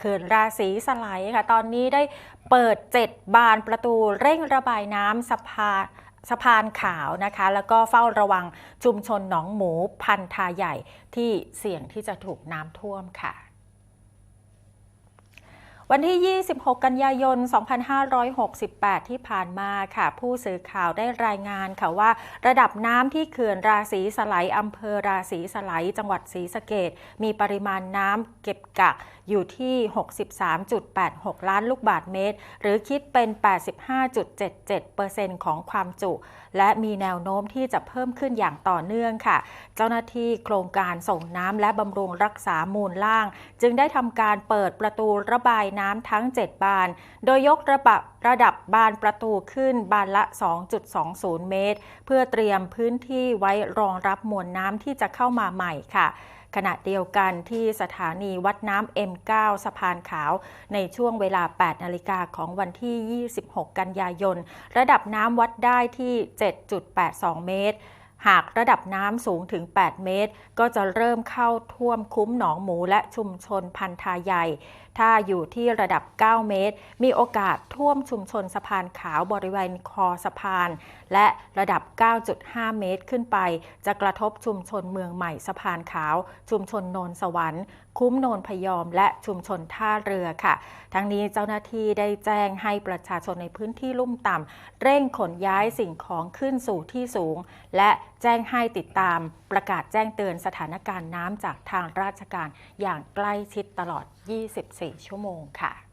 เขื่อนราศีสไลด์ค่ะ ตอนนี้ได้เปิด 7 บานประตูเร่งระบายน้ำสะพานสะพานขาวนะคะ แล้วก็เฝ้าระวังชุมชนหนองหมูพันธาใหญ่ที่เสี่ยงที่จะถูกน้ำท่วมค่ะ วันที่ 26 กันยายน 2568 ที่ผ่านมาค่ะ ผู้สื่อข่าวได้รายงานค่ะว่า ระดับน้ำที่เขื่อนราศีสไลด์อำเภอราศีสไลด์จังหวัดศรีสะเกดมีปริมาณน้ำเก็บกักอยู่ที่ 63.86 ล้านลูกบาศก์เมตร หรือคิดเป็น 85.77%ของความจุ และมีแนวโน้มที่จะเพิ่มขึ้นอย่างต่อเนื่องค่ะ เจ้าหน้าที่โครงการส่งน้ำและบำรุงรักษามูลล่าง จึงได้ทำการเปิดประตูระบายน้ำน้ำทั้ง 7 บาน โดยยกระดับระดับบานประตูขึ้นบานละ 2.20 เมตร เพื่อเตรียมพื้นที่ไว้รองรับมวลน้ำที่จะเข้ามาใหม่ค่ะขณะเดียวกันที่สถานีวัดน้ำ M9 สะพานขาว ในช่วงเวลา 8 นาฬิกาของวันที่ 26 กันยายน ระดับน้ำวัดได้ที่ 7.82 เมตร หากระดับน้ำสูงถึง 8 เมตร ก็จะเริ่มเข้าท่วมคุ้มหนองหมูและชุมชนพันธาใหญ่ ถ้าอยู่ที่ระดับ 9 เมตร มีโอกาสท่วมชุมชนสะพานขาวบริเวณคอสะพาน และระดับ 9.5 เมตรขึ้นไป จะกระทบชุมชนเมืองใหม่สะพานขาว ชุมชนโนนสวรรค์ คุ้มโนนพยอม และชุมชนท่าเรือค่ะ ทั้งนี้เจ้าหน้าที่ได้แจ้งให้ประชาชนในพื้นที่ลุ่มต่ำเร่งขนย้ายสิ่งของขึ้นสู่ที่สูง และ แจ้งให้ติดตามประกาศแจ้งเตือนสถานการณ์น้ำจากทางราชการอย่างใกล้ชิดตลอด 24 ชั่วโมงค่ะ